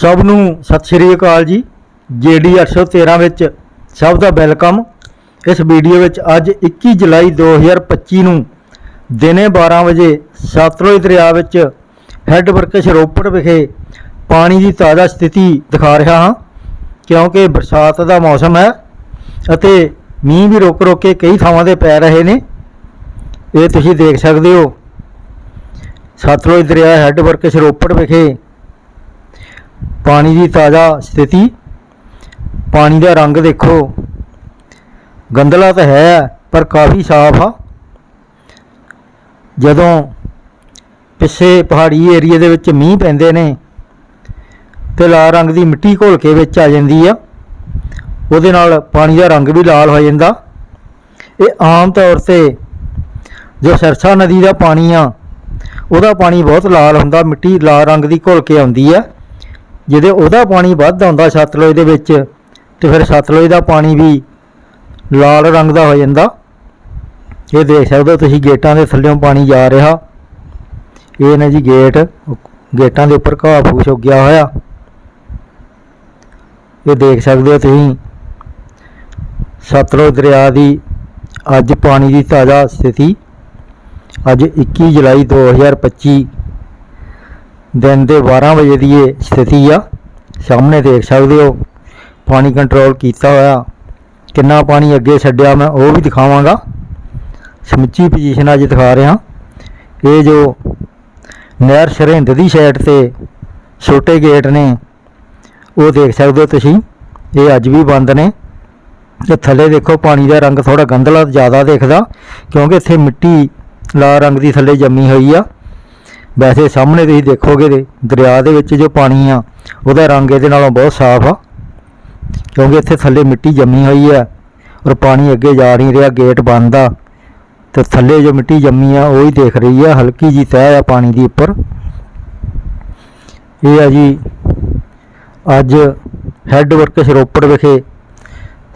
ਸਭ ਨੂੰ ਸਤਿ ਸ਼੍ਰੀ ਅਕਾਲ ਜੀ। ਜੀਡੀ 813 ਵਿੱਚ ਸਭ ਦਾ ਵੈਲਕਮ। ਇਸ ਵੀਡੀਓ ਵਿੱਚ ਅੱਜ 21 ਜੁਲਾਈ 2025 ਨੂੰ ਦਿਨੇ 12 ਵਜੇ ਸਤਲੁਜ ਦਰਿਆ ਵਿੱਚ ਹੈੱਡ ਵਰਕਸ਼ ਰੋਪੜ ਵਿਖੇ ਪਾਣੀ ਦੀ ਤਾਜ਼ਾ ਸਥਿਤੀ ਦਿਖਾ ਰਿਹਾ ਹਾਂ। ਕਿਉਂਕਿ ਬਰਸਾਤ ਦਾ ਮੌਸਮ ਹੈ ਅਤੇ ਮੀਂਹ ਵੀ ਰੁਕ ਰੁਕ ਕੇ ਕਈ ਥਾਵਾਂ ਤੇ ਪੈ ਰਹੇ ਨੇ। ਇਹ ਤੁਸੀਂ ਦੇਖ ਸਕਦੇ ਹੋ। ਸਤਲੁਜ ਦਰਿਆ ਹੈੱਡ ਵਰਕਸ਼ ਰੋਪੜ ਵਿਖੇ ਪਾਣੀ ਦੀ ਤਾਜ਼ਾ ਸਥਿਤੀ, ਪਾਣੀ ਦਾ ਰੰਗ ਦੇਖੋ। ਗੰਦਲਾ ਤਾਂ ਹੈ, ਪਰ ਕਾਫੀ ਸਾਫ਼ ਆ। ਜਦੋਂ ਪਿੱਛੇ ਪਹਾੜੀ ਏਰੀਏ ਦੇ ਵਿੱਚ ਮੀਂਹ ਪੈਂਦੇ ਨੇ ਤੇ ਲਾਲ ਰੰਗ ਦੀ ਮਿੱਟੀ ਘੋਲ ਕੇ ਵਿੱਚ ਆ ਜਾਂਦੀ ਆ, ਉਹਦੇ ਨਾਲ ਪਾਣੀ ਦਾ ਰੰਗ ਵੀ ਲਾਲ ਹੋ ਜਾਂਦਾ। ਇਹ ਆਮ ਤੌਰ ਤੇ ਜੋ ਸਰਸਾ ਨਦੀ ਦਾ ਪਾਣੀ ਆ, ਉਹਦਾ ਪਾਣੀ ਬਹੁਤ ਲਾਲ ਹੁੰਦਾ, ਮਿੱਟੀ ਲਾਲ ਰੰਗ ਦੀ ਘੁਲ ਕੇ ਆਉਂਦੀ ਆ। ਜਿਹਦੇ ਉਹਦਾ ਪਾਣੀ ਵੱਧ ਆਉਂਦਾ ਸਤਲੁਜ ਦੇ ਵਿੱਚ, ਤੇ ਫਿਰ ਸਤਲੁਜ ਦਾ ਪਾਣੀ ਵੀ ਲਾਲ ਰੰਗ ਦਾ ਹੋ ਜਾਂਦਾ। ਇਹ ਦੇਖ ਸਕਦੇ ਹੋ ਤੁਸੀਂ ਗੇਟਾਂ ਦੇ ਥੱਲੇੋਂ ਪਾਣੀ ਜਾ ਰਿਹਾ। ਇਹ ਨੇ ਜੀ ਗੇਟ, ਗੇਟਾਂ ਦੇ ਉੱਪਰ ਘਾਹ ਫੂਸ ਉੱਗਿਆ ਹੋਇਆ। ਇਹ ਦੇਖ ਸਕਦੇ ਹੋ ਤੁਸੀਂ ਸਤਲੁਜ ਦਰਿਆ ਦੀ ਅੱਜ ਪਾਣੀ ਦੀ ਤਾਜ਼ਾ ਸਥਿਤੀ। ਅੱਜ 21 ਜੁਲਾਈ 2025 ਦਿਨ ਦੇ 12 ਵਜੇ ਦੀ ਇਹ ਸਥਿਤੀ ਆ। ਸਾਹਮਣੇ ਦੇਖ ਸਕਦੇ ਹੋ, ਪਾਣੀ ਕੰਟਰੋਲ ਕੀਤਾ ਹੋਇਆ। ਕਿੰਨਾ ਪਾਣੀ ਅੱਗੇ ਛੱਡਿਆ ਮੈਂ ਉਹ ਵੀ ਦਿਖਾਵਾਂਗਾ। ਸਮੁੱਚੀ ਪੋਜੀਸ਼ਨ ਅੱਜ ਦਿਖਾ ਰਿਹਾ। ਇਹ ਜੋ ਨਹਿਰ ਸਰਹਿੰਦ ਦੀ ਸਾਈਡ ਤੇ ਛੋਟੇ ਗੇਟ ਨੇ, ਉਹ ਦੇਖ ਸਕਦੇ ਹੋ ਤੁਸੀਂ। ਇਹ ਅੱਜ ਵੀ ਬੰਦ ਨੇ। ਤੇ ਥੱਲੇ ਦੇਖੋ, ਪਾਣੀ ਦਾ ਰੰਗ ਥੋੜਾ ਗੰਧਲਾ ਜ਼ਿਆਦਾ ਦਿਖਦਾ, ਕਿਉਂਕਿ ਇੱਥੇ ਮਿੱਟੀ ਲਾਲ ਰੰਗ ਦੀ ਥੱਲੇ ਜੰਮੀ ਹੋਈ ਆ। ਵੈਸੇ ਸਾਹਮਣੇ ਤੁਸੀਂ ਦੇਖੋਗੇ ਤੇ ਦਰਿਆ ਦੇ ਵਿੱਚ ਜੋ ਪਾਣੀ ਆ, ਉਹਦਾ ਰੰਗ ਇਹਦੇ ਨਾਲੋਂ ਬਹੁਤ ਸਾਫ਼ ਆ। ਕਿਉਂਕਿ ਇੱਥੇ ਥੱਲੇ ਮਿੱਟੀ ਜੰਮੀ ਹੋਈ ਆ ਔਰ ਪਾਣੀ ਅੱਗੇ ਜਾ ਨਹੀਂ ਰਿਹਾ, ਗੇਟ ਬੰਦ ਆ। ਤੇ ਥੱਲੇ ਜੋ ਮਿੱਟੀ ਜੰਮੀ ਆ, ਉਹ ਹੀ ਦੇਖ ਰਹੀ ਆ, ਹਲਕੀ ਜੀ ਤਹਿ ਆ ਪਾਣੀ ਦੀ ਉੱਪਰ। ਇਹ ਆ ਜੀ, ਅੱਜ ਹੈੱਡ ਵਰਕਸ ਰੋਪੜ ਵਿਖੇ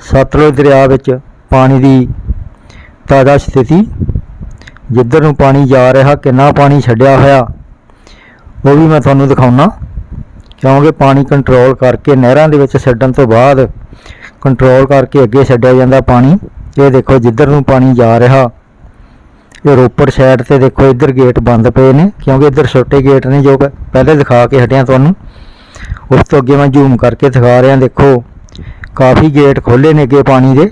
ਸਤਲੁਜ ਦਰਿਆ ਵਿੱਚ ਪਾਣੀ ਦੀ ਤਾਜ਼ਾ ਸਥਿਤੀ। ਜਿੱਧਰ ਨੂੰ ਪਾਣੀ ਜਾ ਰਿਹਾ, ਕਿੰਨਾ ਪਾਣੀ ਛੱਡਿਆ ਹੋਇਆ ਉਹ ਵੀ ਮੈਂ ਤੁਹਾਨੂੰ ਦਿਖਾਉਣਾ। ਕਿਉਂਕਿ ਪਾਣੀ ਕੰਟਰੋਲ ਕਰਕੇ ਨਹਿਰਾਂ ਦੇ ਵਿੱਚ ਛੱਡਣ ਤੋਂ ਬਾਅਦ ਕੰਟਰੋਲ ਕਰਕੇ ਅੱਗੇ ਛੱਡਿਆ ਜਾਂਦਾ ਪਾਣੀ। ਇਹ ਦੇਖੋ ਜਿੱਧਰ ਨੂੰ ਪਾਣੀ ਜਾ ਰਿਹਾ, ਇਹ ਰੋਪੜ ਸਾਈਡ ਤੇ ਦੇਖੋ ਇੱਧਰ ਗੇਟ ਬੰਦ ਪਏ ਨੇ। ਕਿਉਂਕਿ ਇੱਧਰ ਛੋਟੇ ਗੇਟ ਨੇ ਜੋ ਪਹਿਲੇ ਦਿਖਾ ਕੇ ਹਟਿਆ ਤੁਹਾਨੂੰ। ਉਸ ਤੋਂ ਅੱਗੇ ਮੈਂ ਜ਼ੂਮ ਕਰਕੇ ਦਿਖਾ ਰਿਹਾ, ਦੇਖੋ। ਕਾਫੀ ਗੇਟ ਖੋਲੇ ਨੇ ਅੱਗੇ ਪਾਣੀ ਦੇ।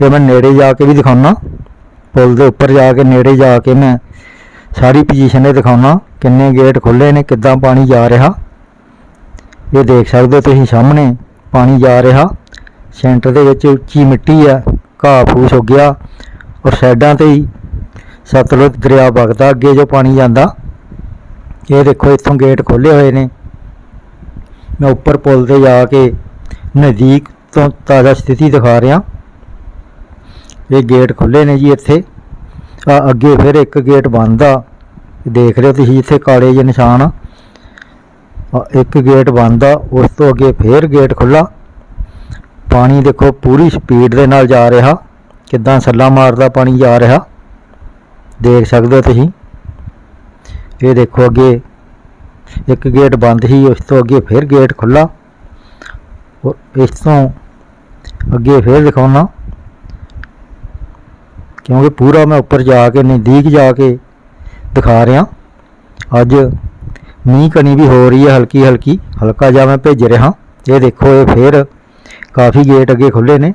ਜੇ ਮੈਂ ਨੇੜੇ ਜਾ ਕੇ ਵੀ ਦਿਖਾਉਣਾ। ਪੁਲ ਦੇ ਉੱਪਰ ਜਾ ਕੇ, ਨੇੜੇ ਜਾ ਕੇ ਮੈਂ ਸਾਰੀ ਪੋਜੀਸ਼ਨ ਇਹ ਦਿਖਾਉਣਾ ਕਿੰਨੇ ਗੇਟ ਖੁੱਲੇ ਨੇ, ਕਿੱਦਾਂ ਪਾਣੀ ਜਾ ਰਿਹਾ। ਇਹ ਦੇਖ ਸਕਦੇ ਹੋ ਤੁਸੀਂ ਸਾਹਮਣੇ, ਪਾਣੀ ਜਾ ਰਿਹਾ। ਸੈਂਟਰ ਦੇ ਵਿੱਚ ਉੱਚੀ ਮਿੱਟੀ ਆ, ਘਾਹ ਫੂਸ ਹੋ ਗਿਆ। ਔਰ ਸਾਈਡਾਂ ਤੇ ਹੀ ਸਤਲੁਜ ਦਰਿਆ ਵਗਦਾ ਅੱਗੇ ਜੋ ਪਾਣੀ ਜਾਂਦਾ। ਇਹ ਦੇਖੋ ਇੱਥੋਂ ਗੇਟ ਖੋਲੇ ਹੋਏ ਨੇ। ਮੈਂ ਉੱਪਰ ਪੁਲ ਤੇ ਜਾ ਕੇ ਨਜ਼ਦੀਕ ਤੋਂ ਤਾਜ਼ਾ ਸਥਿਤੀ ਦਿਖਾ ਰਿਹਾ। ਇਹ ਗੇਟ ਖੁੱਲੇ ਨੇ ਜੀ ਇੱਥੇ। ਤਾਂ ਅੱਗੇ ਫਿਰ ਇੱਕ ਗੇਟ ਬੰਦ ਆ ਦੇਖ ਰਹੇ ਹੋ ਤੁਸੀਂ ਇੱਥੇ ਕਾਲੇ ਜਿਹੇ ਨਿਸ਼ਾਨ। ਆ ਇੱਕ ਗੇਟ ਬੰਦ ਆ ਉਸ ਤੋਂ ਅੱਗੇ ਫਿਰ ਗੇਟ ਖੁੱਲਾ ਪਾਣੀ ਦੇਖੋ ਪੂਰੀ ਸਪੀਡ ਦੇ ਨਾਲ ਜਾ ਰਿਹਾ। ਕਿੱਦਾਂ ਸੱਲਾ ਮਾਰਦਾ ਪਾਣੀ ਜਾ ਰਿਹਾ। ਦੇਖ ਸਕਦੇ ਹੋ ਤੁਸੀਂ। ਇਹ ਦੇਖੋ ਅੱਗੇ ਇੱਕ ਗੇਟ ਬੰਦ ਸੀ, ਉਸ ਤੋਂ ਅੱਗੇ ਫਿਰ ਗੇਟ ਖੁੱਲਾ ਔਰ ਇਸ ਤੋਂ ਅੱਗੇ ਫਿਰ ਦਿਖਾਉਣਾ। ਕਿਉਂਕਿ ਪੂਰਾ ਮੈਂ ਉੱਪਰ ਜਾ ਕੇ, ਨਜ਼ਦੀਕ ਜਾ ਕੇ ਦਿਖਾ ਰਿਹਾ। ਅੱਜ ਮੀਂਹ ਕਣੀ ਵੀ ਹੋ ਰਹੀ ਹੈ ਹਲਕੀ ਹਲਕੀ। ਹਲਕਾ ਜਿਹਾ ਮੈਂ ਭੇਜ ਰਿਹਾ। ਇਹ ਦੇਖੋ, ਇਹ ਫੇਰ ਕਾਫੀ ਗੇਟ ਅੱਗੇ ਖੁੱਲੇ ਨੇ।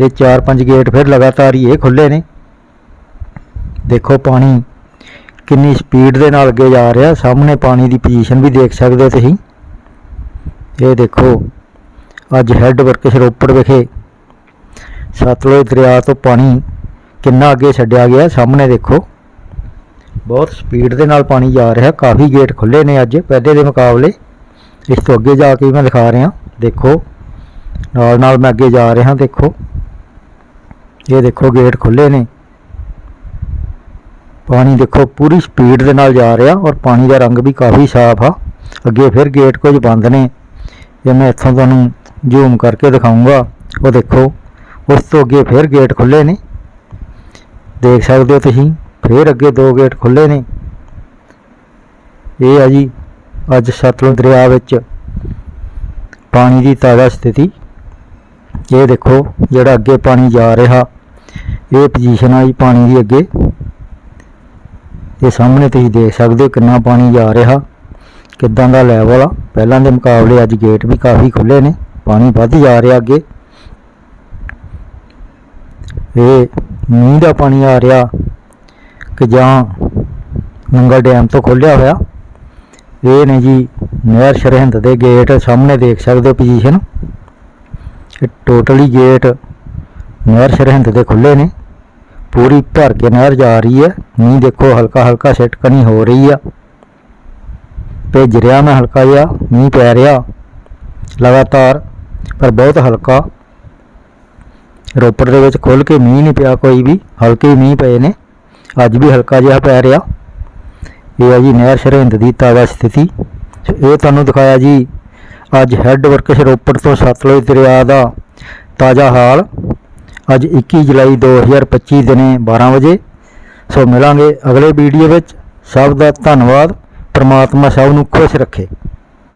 ਇਹ 4-5 ਗੇਟ ਫਿਰ ਲਗਾਤਾਰ ਹੀ ਇਹ ਖੁੱਲੇ ਨੇ। ਦੇਖੋ ਪਾਣੀ ਕਿੰਨੀ ਸਪੀਡ ਦੇ ਨਾਲ ਅੱਗੇ ਜਾ ਰਿਹਾ। ਸਾਹਮਣੇ ਪਾਣੀ ਦੀ ਪੋਜੀਸ਼ਨ ਵੀ ਦੇਖ ਸਕਦੇ ਹੋ ਤੁਸੀਂ। ਇਹ ਦੇਖੋ, ਅੱਜ ਹੈੱਡ ਵਰਕਸ ਰੋਪੜ ਵਿਖੇ ਸਤਲੁਜ ਦਰਿਆ ਤੋਂ ਪਾਣੀ ਕਿੰਨਾ ਅੱਗੇ ਛੱਡਿਆ ਗਿਆ ਸਾਹਮਣੇ ਦੇਖੋ ਬਹੁਤ ਸਪੀਡ ਦੇ ਨਾਲ ਪਾਣੀ ਜਾ ਰਿਹਾ ਕਾਫੀ ਗੇਟ ਖੁੱਲੇ ਨੇ ਅੱਜ ਪਹਿਲੇ ਦੇ ਮੁਕਾਬਲੇ ਇਸ ਤੋਂ ਅੱਗੇ ਜਾ ਕੇ ਵੀ ਮੈਂ ਦਿਖਾ ਰਿਹਾ ਦੇਖੋ ਨਾਲ ਨਾਲ ਮੈਂ ਅੱਗੇ ਜਾ ਰਿਹਾ ਦੇਖੋ ਇਹ ਦੇਖੋ ਗੇਟ ਖੁੱਲੇ ਨੇ ਪਾਣੀ ਦੇਖੋ ਪੂਰੀ ਸਪੀਡ ਦੇ ਨਾਲ ਜਾ ਰਿਹਾ ਔਰ ਪਾਣੀ ਦਾ ਰੰਗ ਵੀ ਕਾਫੀ ਸਾਫ਼ ਆ ਅੱਗੇ ਫਿਰ ਗੇਟ ਕੁਝ ਬੰਦ ਨੇ ਜੇ ਮੈਂ ਇੱਥੋਂ ਤੁਹਾਨੂੰ ਜ਼ੂਮ ਕਰਕੇ ਦਿਖਾਉਂਗਾ ਉਹ ਦੇਖੋ ਉਸ ਤੋਂ ਅੱਗੇ ਫਿਰ ਗੇਟ ਖੁੱਲੇ ਨੇ। ਦੇਖ ਸਕਦੇ ਹੋ ਤੁਸੀਂ, ਫਿਰ ਅੱਗੇ ਦੋ ਗੇਟ ਖੁੱਲੇ ਨੇ। ਇਹ ਆ ਜੀ, ਅੱਜ ਸਤਲੁਜ ਦਰਿਆ ਵਿੱਚ ਪਾਣੀ ਦੀ ਤਾਜ਼ਾ ਸਥਿਤੀ। ਇਹ ਦੇਖੋ, ਜਿਹੜਾ ਅੱਗੇ ਪਾਣੀ ਜਾ ਰਿਹਾ, ਇਹ ਪੋਜੀਸ਼ਨ ਆ ਜੀ ਪਾਣੀ ਦੀ ਅੱਗੇ। ਇਹ ਸਾਹਮਣੇ ਤੁਸੀਂ ਦੇਖ ਸਕਦੇ ਹੋ ਕਿੰਨਾ ਪਾਣੀ ਜਾ ਰਿਹਾ, ਕਿੱਦਾਂ ਦਾ ਲੈਵਲ ਆ। ਪਹਿਲਾਂ ਦੇ ਮੁਕਾਬਲੇ ਅੱਜ ਗੇਟ ਵੀ ਕਾਫੀ ਖੁੱਲੇ ਨੇ, ਪਾਣੀ ਵੱਧ ਜਾ ਰਿਹਾ ਅੱਗੇ। ਇਹ ਮੀਂਹ ਦਾ ਪਾਣੀ ਆ ਰਿਹਾ ਕਿ ਜਾਂ ਨੰਗਲ ਡੈਮ ਤੋਂ ਖੋਲਿਆ ਹੋਇਆ। ਇਹ ਨੇ ਜੀ ਨਹਿਰ ਸਰਹਿੰਦ ਦੇ ਗੇਟ ਸਾਹਮਣੇ ਦੇਖ ਸਕਦੇ ਹੋ ਪੋਜੀਸ਼ਨ ਇਹ ਟੋਟਲੀ ਗੇਟ ਨਹਿਰ ਸਰਹਿੰਦ ਦੇ ਖੁੱਲੇ ਨੇ। ਪੂਰੀ ਭਰ ਕੇ ਨਹਿਰ ਜਾ ਰਹੀ ਹੈ। ਮੀਂਹ ਦੇਖੋ ਹਲਕਾ ਹਲਕਾ ਸਿਟਕਣੀ ਹੋ ਰਹੀ ਆ। ਭੇਜ ਰਿਹਾ ਮੈਂ ਹਲਕਾ ਜਿਹਾ, ਮੀਂਹ ਪੈ ਰਿਹਾ। ਲਗਾਤਾਰ, ਪਰ ਬਹੁਤ ਹਲਕਾ। ਰੋਪੜ ਦੇ ਵਿੱਚ ਖੁੱਲ ਕੇ ਮੀਂਹ ਨਹੀਂ ਪਿਆ ਕੋਈ ਵੀ, ਹਲਕੇ ਮੀਂਹ ਪਏ ਨੇ। ਅੱਜ ਵੀ ਹਲਕਾ ਜਿਹਾ ਪੈ ਰਿਹਾ। ਇਹ ਹੈ ਜੀ ਨਹਿਰ ਸਰਹਿੰਦ ਦੀ ਤਾਜ਼ਾ ਸਥਿਤੀ। ਸੋ ਇਹ ਤੁਹਾਨੂੰ ਦਿਖਾਇਆ ਜੀ, ਅੱਜ ਹੈੱਡ ਵਰਕਸ ਰੋਪੜ ਤੋਂ ਸਤਲੁਜ ਦਰਿਆ ਦਾ ਤਾਜ਼ਾ ਹਾਲ। ਅੱਜ 21 ਜੁਲਾਈ 2025 ਦਿਨੇ 12 ਵਜੇ। ਸੋ ਮਿਲਾਂਗੇ ਅਗਲੇ ਵੀਡੀਓ ਵਿੱਚ। ਸਭ ਦਾ ਧੰਨਵਾਦ। ਪ੍ਰਮਾਤਮਾ ਸਭ ਨੂੰ ਖੁਸ਼ ਰੱਖੇ।